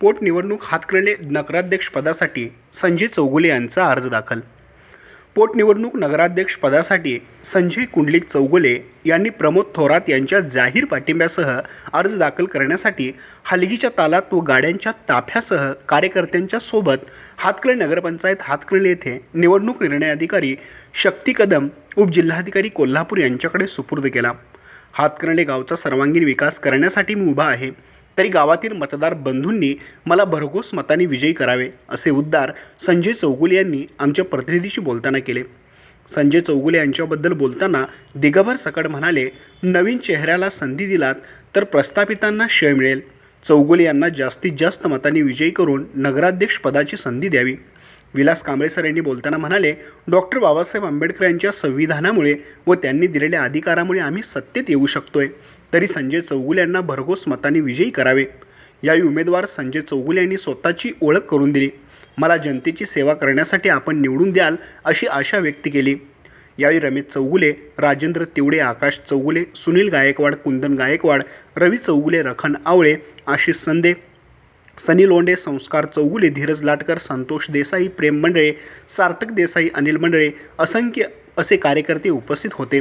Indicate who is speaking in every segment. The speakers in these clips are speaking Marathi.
Speaker 1: पोटनिवडणूक हातकर्णे नगराध्यक्षपदासाठी संजय चौगुले यांचा अर्ज दाखल. पोटनिवडणूक नगराध्यक्षपदासाठी संजय कुंडलिक चौगुले यांनी प्रमोद थोरात यांच्या जाहीर पाठिंब्यासह अर्ज दाखल करण्यासाठी हलगीच्या तालात व गाड्यांच्या ताफ्यासह कार्यकर्त्यांच्या सोबत हातकर्णे नगरपंचायत हातकर्णे येथे निवडणूक निर्णय अधिकारी शक्ती कदम उपजिल्हाधिकारी कोल्हापूर यांच्याकडे सुपूर्द केला. हातकर्णे गावचा सर्वांगीण विकास करण्यासाठी मी उभा आहे. तरी गावातील मतदार बंधूंनी मला भरघोस मताने विजयी करावे असे उद्गार संजय चौगुले यांनी आमच्या प्रतिनिधीशी बोलताना केले. संजय चौगुले यांच्याबद्दल बोलताना दिगभर सकड म्हणाले नवीन चेहऱ्याला संधी दिलात तर प्रस्थापितांना शय मिळेल चौगुले यांना जास्तीत जास्त मतांनी विजयी करून नगराध्यक्ष पदाची संधी द्यावी. विलास कांबळे सर यांनी बोलताना म्हणाले डॉक्टर बाबासाहेब आंबेडकर यांच्या संविधानामुळे व त्यांनी दिलेल्या अधिकारामुळे आम्ही सत्तेत येऊ शकतोय. तरी संजय चौगुले यांना भरघोस मताने विजयी करावे. यावेळी उमेदवार संजय चौगुले यांनी स्वतःची ओळख करून दिली. मला जनतेची सेवा करण्यासाठी आपण निवडून द्याल अशी आशा व्यक्त केली. यावेळी रमेश चौगुले राजेंद्र तिवडे आकाश चौगुले सुनील गायकवाड कुंदन गायकवाड रवी चौगुले रखन आवळे आशिष संदे सनी लोंडे संस्कार चौगुले धीरज लाटकर संतोष देसाई प्रेम मंडळे सार्थक देसाई अनिल मंडळे असंख्य असे कार्यकर्ते उपस्थित होते.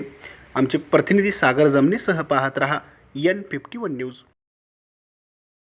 Speaker 1: आमचे प्रतिनिधी सागर जमनेसह पाहत रहा एन फिफ्टी वन न्यूज